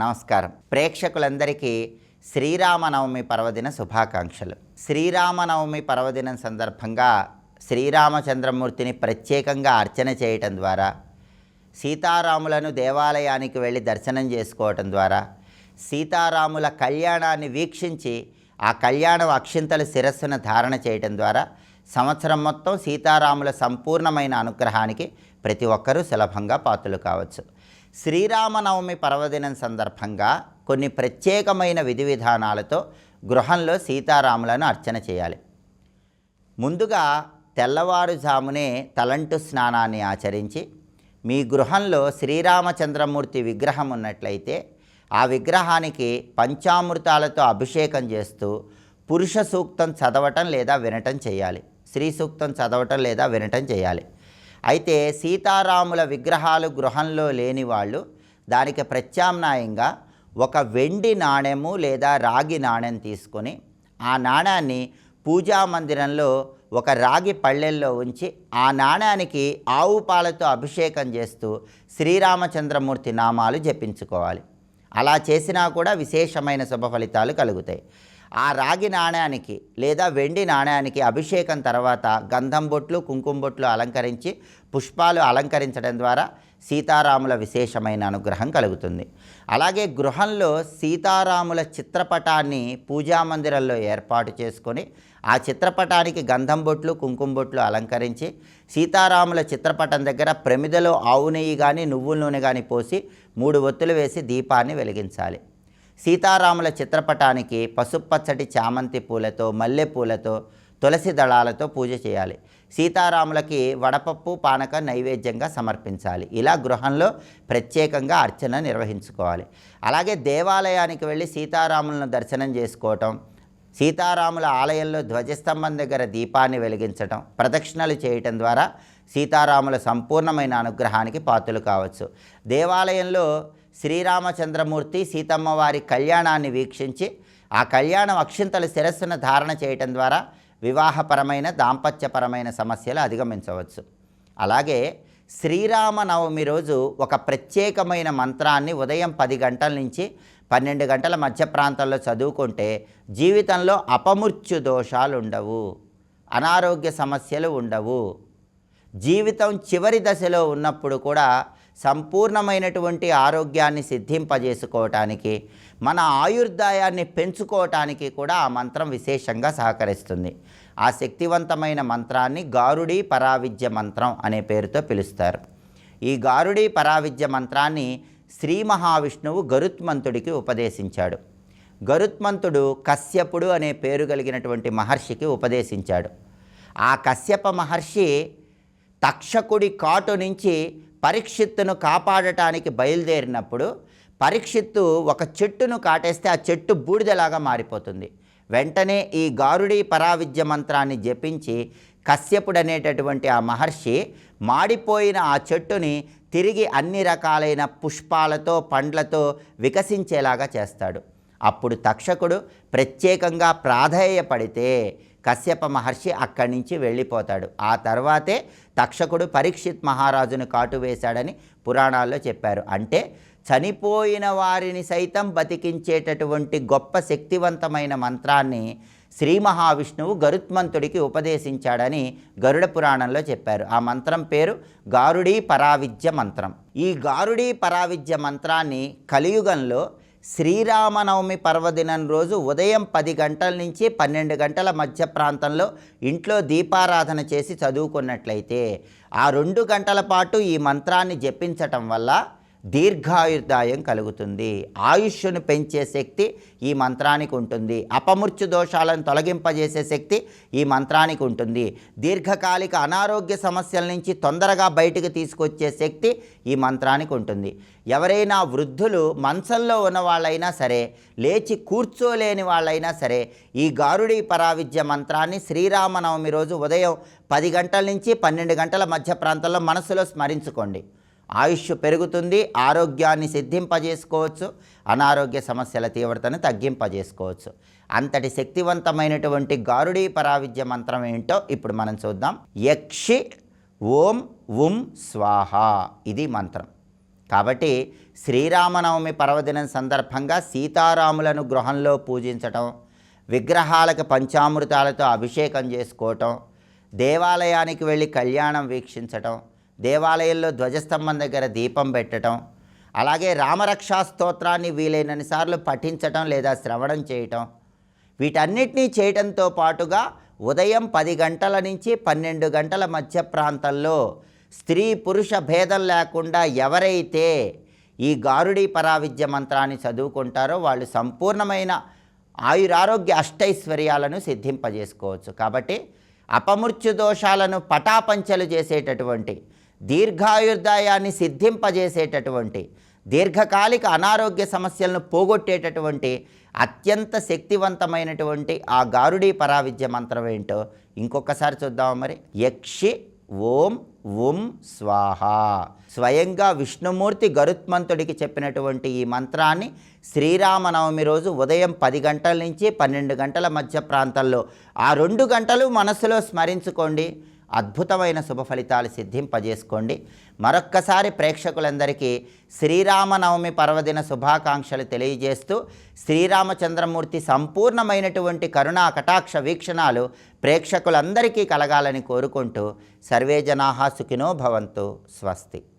నమస్కారం. ప్రేక్షకులందరికీ శ్రీరామనవమి పర్వదిన శుభాకాంక్షలు. శ్రీరామనవమి పర్వదినం సందర్భంగా శ్రీరామచంద్రమూర్తిని ప్రత్యేకంగా అర్చన చేయటం ద్వారా సీతారాములను దేవాలయానికి వెళ్ళి దర్శనం చేసుకోవటం ద్వారా సీతారాముల కళ్యాణాన్ని వీక్షించి ఆ కళ్యాణం అక్షింతల శిరస్సును ధారణ చేయటం ద్వారా సంవత్సరం మొత్తం సీతారాముల సంపూర్ణమైన అనుగ్రహానికి ప్రతి ఒక్కరూ సులభంగా పాత్రలు కావచ్చు. శ్రీరామనవమి పర్వదినం సందర్భంగా కొన్ని ప్రత్యేకమైన విధి విధానాలతో గృహంలో సీతారాములను అర్చన చేయాలి. ముందుగా తెల్లవారుజామునే తలంటు స్నానాన్ని ఆచరించి మీ గృహంలో శ్రీరామచంద్రమూర్తి విగ్రహం ఉన్నట్లయితే ఆ విగ్రహానికి పంచామృతాలతో అభిషేకం చేస్తూ పురుష సూక్తం చదవటం లేదా వినటం చేయాలి. స్త్రీ సూక్తం చదవటం లేదా వినటం చేయాలి. అయితే సీతారాముల విగ్రహాలు గృహంలో లేని వాళ్ళు దానికి ప్రత్యామ్నాయంగా ఒక వెండి నాణెము లేదా రాగి నాణెం తీసుకొని ఆ నాణ్యాన్ని పూజా మందిరంలో ఒక రాగి పళ్ళెల్లో ఉంచి ఆ నాణ్యానికి ఆవు పాలతో అభిషేకం చేస్తూ శ్రీరామచంద్రమూర్తి నామాలు జపించుకోవాలి. అలా చేసినా కూడా విశేషమైన శుభ ఫలితాలు కలుగుతాయి. ఆ రాగి నాణ్యానికి లేదా వెండి నాణ్యానికి అభిషేకం తర్వాత గంధం బొట్లు కుంకుమ బొట్లు అలంకరించి పుష్పాలు అలంకరించడం ద్వారా సీతారాముల విశేషమైన అనుగ్రహం కలుగుతుంది. అలాగే గృహంలో సీతారాముల చిత్రపటాన్ని పూజా మందిరంలో ఏర్పాటు చేసుకొని ఆ చిత్రపటానికి గంధం బొట్లు కుంకుమ బొట్లు అలంకరించి సీతారాముల చిత్రపటం దగ్గర ప్రమిదలో ఆవు నెయ్యి కానీ నువ్వుల నూనె కానీ పోసి మూడు ఒత్తులు వేసి దీపాన్ని వెలిగించాలి. సీతారాముల చిత్రపటానికి పసుపచ్చటి చామంతి పూలతో మల్లెపూలతో తులసి దళాలతో పూజ చేయాలి. సీతారాములకి వడపప్పు పానక నైవేద్యంగా సమర్పించాలి. ఇలా గృహంలో ప్రత్యేకంగా అర్చన నిర్వహించుకోవాలి. అలాగే దేవాలయానికి వెళ్ళి సీతారాములను దర్శనం చేసుకోవటం సీతారాముల ఆలయంలో ధ్వజస్తంభం దగ్గర దీపాన్ని వెలిగించటం ప్రదక్షిణలు చేయటం ద్వారా సీతారాముల సంపూర్ణమైన అనుగ్రహానికి పాత్రలు కావచ్చు. దేవాలయంలో శ్రీరామచంద్రమూర్తి సీతమ్మ వారి కళ్యాణాన్ని వీక్షించి ఆ కళ్యాణం అక్షింతల శిరస్సును ధారణ చేయటం ద్వారా వివాహపరమైన దాంపత్యపరమైన సమస్యలు అధిగమించవచ్చు. అలాగే శ్రీరామనవమి రోజు ఒక ప్రత్యేకమైన మంత్రాన్ని ఉదయం పది గంటల నుంచి పన్నెండు గంటల మధ్య ప్రాంతంలో చదువుకుంటే జీవితంలో అపమృత్యు దోషాలు ఉండవు అనారోగ్య సమస్యలు ఉండవు. జీవితం చివరి దశలో ఉన్నప్పుడు కూడా సంపూర్ణమైనటువంటి ఆరోగ్యాన్ని సిద్ధింపజేసుకోవటానికి మన ఆయుర్దాయాన్ని పెంచుకోవటానికి కూడా ఆ మంత్రం విశేషంగా సహకరిస్తుంది. ఆ శక్తివంతమైన మంత్రాన్ని గారుడి పరావిద్య మంత్రం అనే పేరుతో పిలుస్తారు. ఈ గారుడి పరావిద్య మంత్రాన్ని శ్రీ మహావిష్ణువు గరుత్మంతుడికి ఉపదేశించాడు. గరుత్మంతుడు కశ్యపుడు అనే పేరు కలిగినటువంటి మహర్షికి ఉపదేశించాడు. ఆ కశ్యప మహర్షి తక్షకుడి కాటు నుంచి పరీక్షిత్తును కాపాడటానికి బయలుదేరినప్పుడు పరీక్షిత్తు ఒక చెట్టును కాటేస్తే ఆ చెట్టు బూడిదలాగా మారిపోతుంది. వెంటనే ఈ గారుడి పరావిద్య మంత్రాన్ని జపించి కశ్యపుడు అనేటటువంటి ఆ మహర్షి మాడిపోయిన ఆ చెట్టుని తిరిగి అన్ని రకాలైన పుష్పాలతో పండ్లతో వికసించేలాగా చేస్తాడు. అప్పుడు తక్షకుడు ప్రత్యేకంగా ప్రాధేయపడితే కశ్యప మహర్షి అక్కడి నుంచి వెళ్ళిపోతాడు. ఆ తర్వాతే తక్షకుడు పరీక్షిత్ మహారాజును కాటు వేశాడని పురాణాల్లో చెప్పారు. అంటే చనిపోయిన వారిని సైతం బతికించేటటువంటి గొప్ప శక్తివంతమైన మంత్రాన్ని శ్రీ మహావిష్ణువు గరుత్మంతుడికి ఉపదేశించాడని గరుడ పురాణంలో చెప్పారు. ఆ మంత్రం పేరు గారుడీ పరావిద్య మంత్రం. ఈ గారుడీ పరావిద్య మంత్రాన్ని కలియుగంలో శ్రీరామనవమి పర్వదినం రోజు ఉదయం పది గంటల నుంచి పన్నెండు గంటల మధ్య ప్రాంతంలో ఇంట్లో దీపారాధన చేసి చదువుకున్నట్లయితే ఆ రెండు గంటల పాటు ఈ మంత్రాన్ని జపించటం వల్ల దీర్ఘాయుర్దాయం కలుగుతుంది. ఆయుష్ను పెంచే శక్తి ఈ మంత్రానికి ఉంటుంది. అపమృత్యు దోషాలను తొలగింపజేసే శక్తి ఈ మంత్రానికి ఉంటుంది. దీర్ఘకాలిక అనారోగ్య సమస్యల నుంచి తొందరగా బయటకు తీసుకొచ్చే శక్తి ఈ మంత్రానికి ఉంటుంది. ఎవరైనా వృద్ధులు మంచంలో ఉన్న వాళ్ళైనా సరే లేచి కూర్చోలేని వాళ్ళైనా సరే ఈ గారుడి పరావిద్య మంత్రాన్ని శ్రీరామనవమి రోజు ఉదయం పది గంటల నుంచి పన్నెండు గంటల మధ్య ప్రాంతంలో మనసులో స్మరించుకోండి. ఆయుష్ పెరుగుతుంది ఆరోగ్యాన్ని సిద్ధింపజేసుకోవచ్చు అనారోగ్య సమస్యల తీవ్రతను తగ్గింపజేసుకోవచ్చు. అంతటి శక్తివంతమైనటువంటి గారుడీ పరావిద్య మంత్రం ఏంటో ఇప్పుడు మనం చూద్దాం. యక్షి ఓం ఉం స్వాహ. ఇది మంత్రం. కాబట్టి శ్రీరామనవమి పర్వదినం సందర్భంగా సీతారాములను గృహంలో పూజించటం విగ్రహాలకు పంచామృతాలతో అభిషేకం చేసుకోవటం దేవాలయానికి వెళ్ళి కళ్యాణం వీక్షించటం దేవాలయంలో ధ్వజస్తంభం దగ్గర దీపం పెట్టడం అలాగే రామరక్షా స్తోత్రాన్ని వీలైనన్ని సార్లు పఠించటం లేదా శ్రవణం చేయటం వీటన్నిటినీ చేయటంతో పాటుగా ఉదయం పది గంటల నుంచి పన్నెండు గంటల మధ్య ప్రాంతంలో స్త్రీ పురుష భేదం లేకుండా ఎవరైతే ఈ గారుడి పరావిద్య మంత్రాన్ని చదువుకుంటారో వాళ్ళు సంపూర్ణమైన ఆయురారోగ్య అష్టైశ్వర్యాలను సిద్ధింపజేసుకోవచ్చు. కాబట్టి అపమృత్యు దోషాలను పటాపంచలు చేసేటటువంటి దీర్ఘాయుర్దాయాన్ని సిద్ధింపజేసేటటువంటి దీర్ఘకాలిక అనారోగ్య సమస్యలను పోగొట్టేటటువంటి అత్యంత శక్తివంతమైనటువంటి ఆ గారుడీ పరావిద్య మంత్రం ఏంటో ఇంకొకసారి చూద్దాం మరి. యక్షి ఓం ఉం స్వాహ. స్వయంగా విష్ణుమూర్తి గరుత్మంతుడికి చెప్పినటువంటి ఈ మంత్రాన్ని శ్రీరామనవమి రోజు ఉదయం పది గంటల నుంచి పన్నెండు గంటల మధ్య ప్రాంతంలో ఆ రెండు గంటలు మనసులో స్మరించుకోండి. అద్భుతమైన శుభ ఫలితాలు సిద్ధింపజేసుకోండి. మరొక్కసారి ప్రేక్షకులందరికీ శ్రీరామనవమి పర్వదిన శుభాకాంక్షలు తెలియజేస్తూ శ్రీరామచంద్రమూర్తి సంపూర్ణమైనటువంటి కరుణా కటాక్ష వీక్షణాలు ప్రేక్షకులందరికీ కలగాలని కోరుకుంటూ సర్వే జనాహా సుఖినో భవంతు. స్వస్తి.